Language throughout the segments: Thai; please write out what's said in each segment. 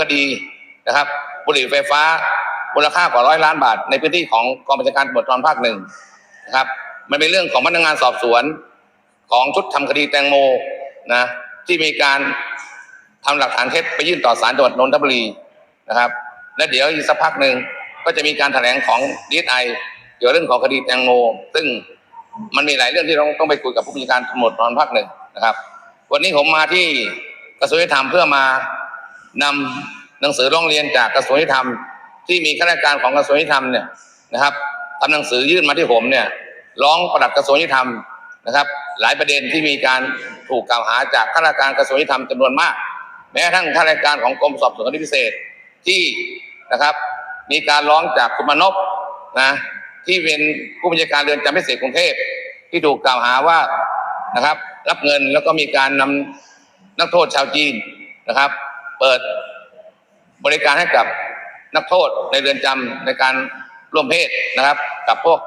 คดีนะครับบุหรี่ไฟฟ้ามูลค่ากว่าร้อยล้านบาท ในพื้นที่ของกองบัญชาการตำรวจภูธรภาคหนึ่งนะครับมันเป็นเรื่องของพนักงานสอบสวนของชุดทำคดีแตงโมนะที่มีการทำหลักฐานเท็จไปยื่นต่อศาลจังหวัดนนทบุรีนะครับ และเดี๋ยวอีกสักพักหนึ่งก็จะมีการแถลงของดีไอเกี่ยวกับเรื่องของคดีแตงโมซึ่งมันมีหลายเรื่องที่เราต้องไปคุยกับผู้บัญชาการตำรวจภูธรภาคหนึ่งนะครับ วันนี้ผมมาที่กระทรวงยุติธรรมเพื่อมา นำหนังสือร้องเรียนจากกระทรวงยุติธรรม ที่มีข้าราชการของกระทรวงยุติธรรมเนี่ยนะครับทำหนังสือยื่นมาที่ผมเนี่ยร้องประดับกระทรวงยุติธรรมนะครับ หลายประเด็นที่มีการถูกกล่าวหาจากข้าราชการกระทรวงยุติธรรมจำนวนมาก แม้กระทั่งข้าราชการของกรมสอบสวนคดีพิเศษที่นะครับ มีการร้องจากคุณมนพนะที่เป็นผู้บัญชาการเรือนจำพิเศษกรุงเทพที่ถูกกล่าวหาว่านะครับ รับเงินแล้วก็มีการนำนักโทษชาวจีนนะครับ เปิดบริการให้กับนักโทษในเรือนจำในการร่วมเพศนะครับ กับพวก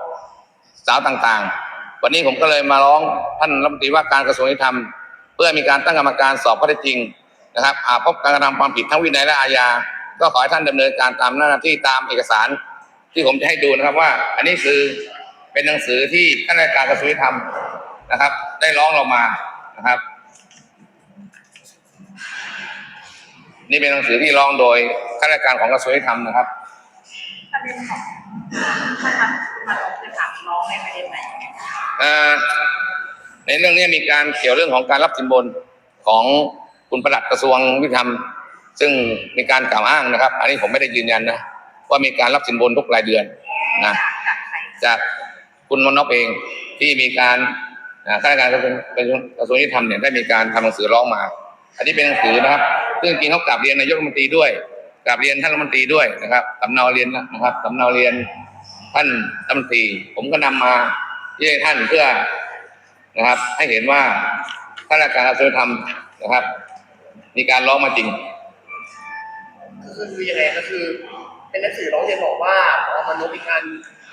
สาวต่างๆ วันนี้ผมก็เลยมาร้องท่านรัฐมนตรีว่าการกระทรวงยุติธรรม เพื่อมีการตั้งกรรมการสอบข้อเท็จจริงนะครับหาพบการกระทำความผิดทั้งวินัยและอาญา ก็ขอให้ท่านดำเนินการตามหน้าที่ตามเอกสารที่ผมจะให้ดูนะครับว่า อันนี้คือเป็นหนังสือที่ข้าราชการกระทรวงยุติธรรมนะครับ ได้ร้องเรามานะครับ นี่เป็นหนังสือที่ร้องโดยข้าราชการของกระทรวงยุติธรรมนะครับประเด็นของท่านมันมันออกไปถามน้องในประเด็นไหนเอ่อในเรื่องนี้มีการเกี่ยวเรื่องของการรับสินบนของคุณประหลัดกระทรวงยุติธรรม ซึ่งมีการกล่าวอ้างนะครับ อันนี้ผมไม่ได้ยืนยันนะว่ามีการรับสินบนทุกรายเดือนนะจากใครจากคุณมนพเองที่มีการอ่าข้าราชการกระทรวงกระทรวงยุติธรรมเนี่ยได้มีการทำหนังสือร้องมา อันนี้เป็นหนังสือนะครับ ซึ่งจริงเขากลับเรียนนายกรัฐมนตรีด้วยกลับเรียนท่านรัฐมนตรีด้วยนะครับสำเนาเรียนนะครับสำเนาเรียนท่านรัฐมนตรี ผมก็นำมาที่ให้ท่านเพื่อนะครับ ให้เห็นว่าข้าราชการกระทรวงยุติธรรมนะครับ มีการร้องมาจริงคือคือยังไงก็คือ เป็นหนังสือร้องเรียนบอกว่าพอมนุษย์มีการ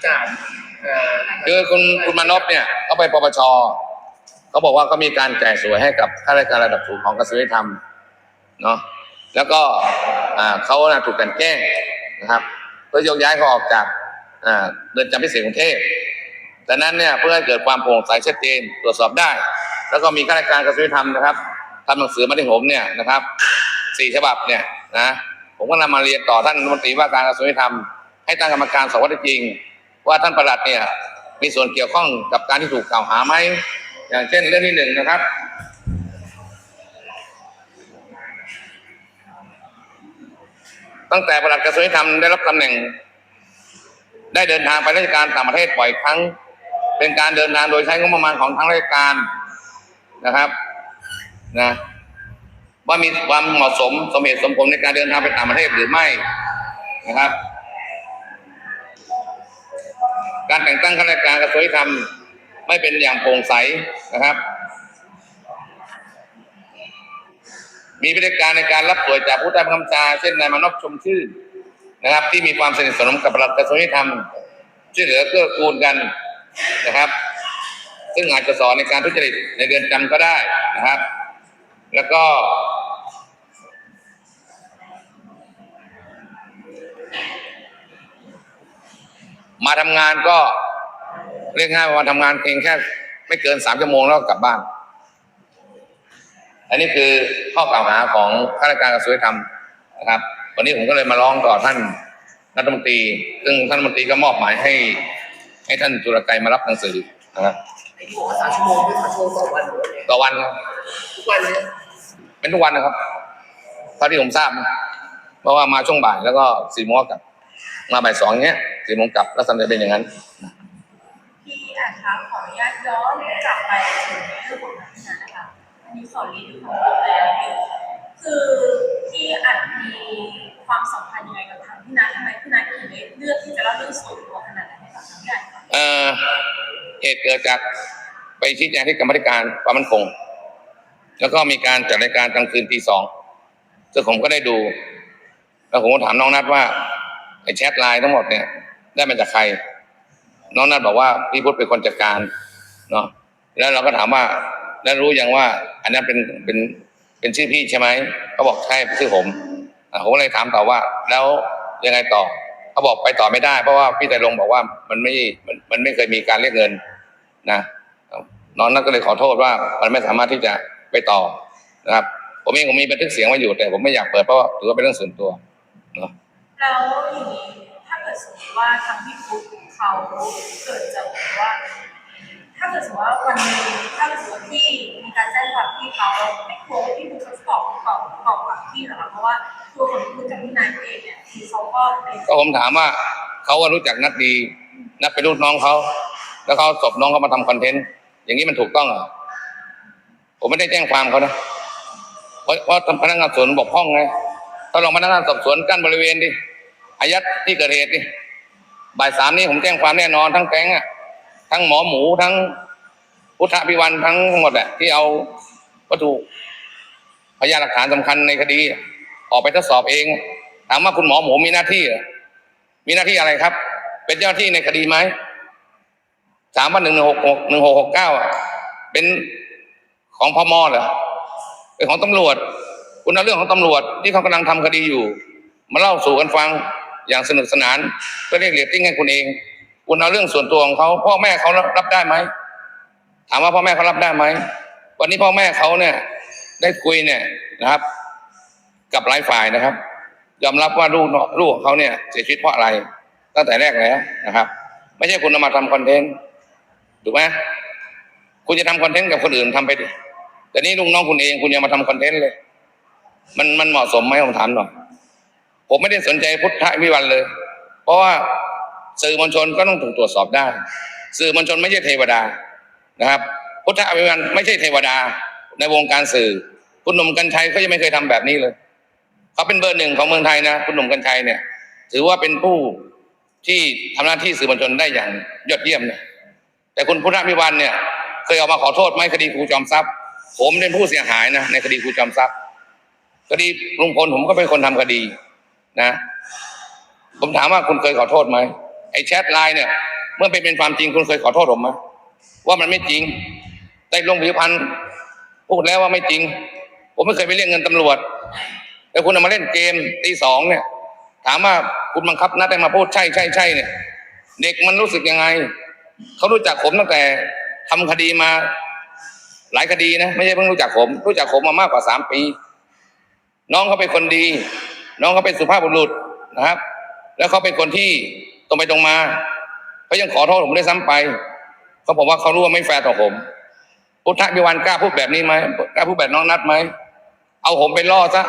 จ่ายอ่าคือคุณคุณมานพเนี่ยเขาไปปปช เขาบอกว่าเขามีการแจกสวยให้กับข้าราชการระดับสูงของกระทรวงยุติธรรมเนาะแล้วก็เขานะถูกกันแกล้งนะครับ เพื่อยกย้ายเขาออกจากเรือนจำพิเศษกรุงเทพดังนั้นเนี่ยเพื่อให้เกิดความโปร่งใสชัดเจนตรวจสอบได้ แล้วก็มีข้าราชการกระทรวงยุติธรรมนะครับทำหนังสือมาที่ผมเนี่ยนะครับสี่ฉบับเนี่ยนะผมก็นำมาเรียนต่อท่านรัฐมนตรีว่าการกระทรวงยุติธรรมให้ตั้งกรรมการสอบข้อเท็จจริง ว่าท่านประหลัดเนี่ยมีส่วนเกี่ยวข้องกับการที่ถูกกล่าวหาไหม อย่างเช่นเรื่องที่หนึ่งนะครับ ตั้งแต่ประหลัดกระทรวงยุติธรรมได้รับตำแหน่ง ได้เดินทางไปราชการต่างประเทศบ่อยครั้ง เป็นการเดินทางโดยใช้งบประมาณของทางราชการนะครับนะว่ามีความเหมาะสมสมเหตุสมผลในการเดินทางไปต่างประเทศหรือไม่นะครับ การแต่งตั้งข้าราชการกระทรวงยุติธรรมไม่เป็นอย่างโปร่งใส นะครับ มีพฤติการในการรับสวยจากผู้ใต้บังคับบัญชาเช่นนายมานพชมชื่นนะครับ ที่มีความสนิทสนมกับปลัดกระทรวงยุติธรรมช่วยเหลือเกื้อกูลกันนะครับ ซึ่งอาจจะสอนในการทุจริตในเรือนจำก็ได้นะครับ แล้วก็มาทำงานก็เรียกง่ายว่ามาทำงานเพียงแค่ ไม่เกินสามชั่วโมงแล้วก็กลับบ้าน อันนี้คือข้อกล่าวหาของข้าราชการกระทรวงยุติธรรมนะครับ วันนี้ผมก็เลยมาร้องต่อท่านรัฐมนตรี ซึ่งท่านรัฐมนตรีก็มอบหมายให้ ให้ท่านจุลไกรมารับหนังสือนะครับไอ้ที่บอกว่าสามชั่วโมงคือสามชั่วโมงต่อวันหรือว่าไงต่อวันครับทุกวันเนี่ยเป็นทุกวันนะครับเท่าที่ผมทราบนะเพราะว่ามาช่วงบ่ายแล้วก็สี่โมงก็กลับ มาบ่ายสองเนี้ยสี่โมงกลับแล้วสันจะเป็นอย่างนั้น ที่อาจคะขออนุญาตย้อนกลับไปถึงเรื่องของนักงานะคะอันนี้ขอรีวิวของตัวแล้วคือที่อาจมีความสัมพันธ์ยังไงกับทางพี่นัททำไมพี่นัทถึงได้เลือกที่จะเล่าเรื่องส่วนตัวขนาดนั้นให้กับทางพี่นัทคะเอ่อเหตุเกิดจากไปชี้แจงที่กรรมธิการความมั่นคง แล้วก็มีการจัดรายการกลางคืนตีสองซึ่งผมก็ได้ดู แล้วผมก็ถามน้องนัดว่าไอ้แชทไลน์ทั้งหมดเนี่ย ได้มาจากใคร น้องนัดบอกว่าพี่พุทธเป็นคนจัดการเนาะแล้วเราก็ถามว่า แล้วรู้ยังว่า อันนั้นเป็นเป็นเป็นชื่อพี่ใช่ไหมเขาบอกใช่เป็นชื่อผมผมก็เลยถามต่อว่า แล้วยังไงต่อเขาบอกไปต่อไม่ได้ เพราะว่าพี่ไตรรงบอกว่ามันไม่มันมันไม่เคยมีการเรียกเงินนะน้องนัทก็เลยขอโทษว่ามันไม่สามารถที่จะไปต่อนะครับ ผมเองผมมีบันทึกเสียงไว้อยู่แต่ผมไม่อยากเปิดเพราะว่าถือว่าเป็นเรื่องส่วนตัวเนาะแล้วอย่างนี้ถ้าเกิดสมมติว่าทางพี่ฟุ๊ เขาเกิดจะบอกว่า ถ้าเกิดสมมติว่าวันนึงถ้าเกิดสมมติว่าพี่มีการแจ้งความพี่เขาไม่กลัวว่าพี่ฟุ๊กเขาจะตอบตอบตอบกลับพี่หรอคะเพราะว่าตัวของพี่ฟุ๊กกับพี่นายเองเนี่ยคือเขาก็เป็นก็ผมถามว่าเขาก็รู้จักนัดดี นัดเป็นลูกน้องเขาแล้วเขาเอาศพน้องเขามาทำคอนเทนต์อย่างนี้มันถูกต้องเหรอผมไม่ได้แจ้งความเขานะเพราะเพราพนักงานสอบสวนบอกพ้องไงถ้าลองพนักงานสอบสวนกั้นบริเวณดิอายัดที่เกิดเหตุดิ บ่ายสามนี้ผมแจ้งความแน่นอนทั้งแก๊งอะทั้งหมอหมูทั้งพุทธพิวันทั้งหมดแหละที่เอาวัตถุพยานหลักฐานสำคัญในคดี ออกไปทดสอบเอง ถามว่าคุณหมอหมูมีหน้าที่มีหน้าที่อะไรครับ เป็นเจ้าหน้าที่ในคดีไหมถามว่าหนึ่งหนึ่งหกหกหนึ่งหกหกเก้าเป็นของพมเหรอเป็นของตำรวจ คุณเอาเรื่องของตำรวจที่เขากำลังทำคดีอยู่ มาเล่าสู่กันฟัง อย่างสนุกสนานเพื่อเรียกเรตติ้งให้คุณเอง คุณเอาเรื่องส่วนตัวของเขาพ่อแม่เขารับได้ไหมถามว่าพ่อแม่เขารับได้ไหมวันนี้พ่อแม่เขาเนี่ย ได้คุยเนี่ยนะครับ กับหลายฝ่ายนะครับ ยอมรับว่าลูกเนาะลูกของเขาเนี่ยเสียชีวิตเพราะอะไร ตั้งแต่แรกแล้วนะครับ ไม่ใช่คุณเอามาทำคอนเทนต์ถูกไหมคุณจะทำคอนเทนต์กับคนอื่นทำไปดิแต่นี่ลุงน้องคุณเองคุณยังมาทำคอนเทนต์เลย มันมันเหมาะสมไหมผมถามหน่อย ผมไม่ได้สนใจพุทธวิวันเลย เพราะว่าสื่อมวลชนก็ต้องถูกตรวจสอบได้ สื่อมวลชนไม่ใช่เทวดานะครับ พุทธวิวันไม่ใช่เทวดา ในวงการสื่อ คุณหนุ่มกัญชัยก็ยังไม่เคยทำแบบนี้เลยเขาเป็นเบอร์หนึ่งของเมืองไทยนะคุณหนุ่มกัญชัยเนี่ย ถือว่าเป็นผู้ที่ทำหน้าที่สื่อมวลชนได้อย่างยอดเยี่ยมเนี่ย แต่คุณพุทธพิวันเนี่ย เคยออกมาขอโทษไหมคดีครูจอมทรัพย์ ผมเป็นผู้เสียหายนะในคดีครูจอมทรัพย์คดีลุงพลผมก็เป็นคนทำคดี นะผมถามว่าคุณเคยขอโทษไหมไอ้แชทไลน์เนี่ย เมื่อเป็นเป็นความจริงคุณเคยขอโทษผมไหมว่ามันไม่จริงแต่ลงผิวพันธ์พูดแล้วว่าไม่จริง ผมไม่เคยไปเรียกเงินตำรวจแต่คุณเอามาเล่นเกมตีสองเนี่ย ถามว่าคุณบังคับนัดให้มาพูดใช่ใช่ใช่เนี่ย เด็กมันรู้สึกยังไงเขารู้จักผมตั้งแต่ทำคดีมาหลายคดีนะ ไม่ใช่เพิ่งรู้จักผม รู้จักผมมามากกว่าสามปี น้องเขาเป็นคนดี น้องเขาเป็นสุภาพบุรุษนะครับ แล้วเขาเป็นคนที่ตรงไปตรงมาเขายังขอโทษผมได้วยซ้ำไปเขาบอกว่าเขารู้ว่าไม่แฟร์ต่อผม พุทธพิวันกล้าพูดแบบนี้ไหมกล้าพูดแบบน้องนัดไหมเอาผมไปล่อซะ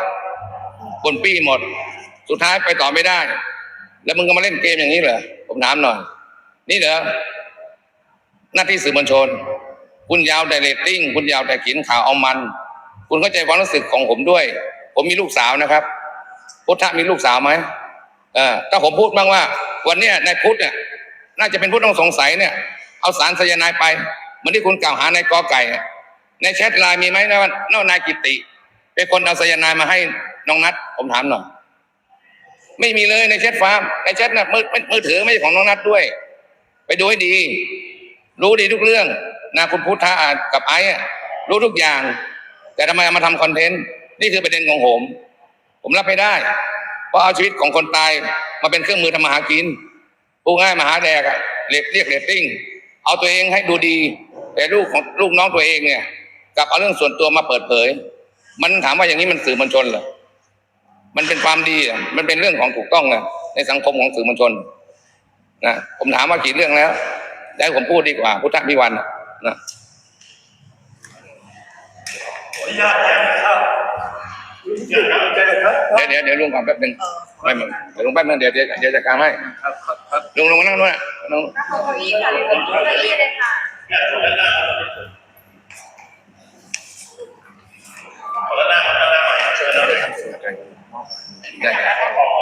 บนปี้หมด สุดท้ายไปต่อไม่ได้ แล้วมึงก็มาเล่นเกมอย่างนี้เหรอผมถามหน่อย นี่เหรอหน้าที่สื่อมวลชน คุณยาวแต่เรตติ้ง คุณยาวแต่เขียนข่าวเอามัน คุณเข้าใจความรู้สึกของผมด้วย ผมมีลูกสาวนะครับ พุทธะมีลูกสาวไหมเออถ้าผมพูดบ้างว่า วันเนี้ยนายพุทธเนี่ย น่าจะเป็นผู้ต้องสงสัยเนี่ย เอาสารไซยานด์ไปเหมือนที่คุณกล่าวหานายกอไก่ ในแชทไลน์มีไหมนะว่านานายกิติ เป็นคนเอาไซยานด์มาให้น้องนัดผมถามหน่อยไม่มีเลยในแชทฟาร์มในแชทน่ะมือมือถือไม่ใช่ของน้องนัดด้วย ไปดูให้ดี รู้ดีทุกเรื่องนะคุณพุทธะกับไอ้รู้ทุกอย่าง แต่ทำไมเอามาทำคอนเทนต์ นี่คือประเด็นของผม ผมรับไม่ได้ เพราะเอาชีวิตของคนตายมาเป็นเครื่องมือทำมาหากินผู้ง่ายมาหาแดกอะเรียกเรียกเรตติ้ง เอาตัวเองให้ดูดี แต่ลูกของลูกน้องตัวเองเนี่ยกับเอาเรื่องส่วนตัวมาเปิดเผย มันถามว่าอย่างนี้มันสื่อมวลชนเหรอมันเป็นความดีอะมันเป็นเรื่องของถูกต้องนะในสังคมของสื่อมวลชนนะผมถามว่ากี่เรื่องแล้วแล้วผมพูดดีกว่า พุทธพิวันนะขออนุญาตนะครับ เดี๋ยวเดี๋ยวเดี๋ยวลุงก่อนแป๊บนึงไม่มึงเดี๋ยวลุงแป๊บนึงเดี๋ยวเดี๋ยวเดี๋ยจะดการให้ลุงลงมานั่งด้วยน่ะเก้อี้ได้ครับ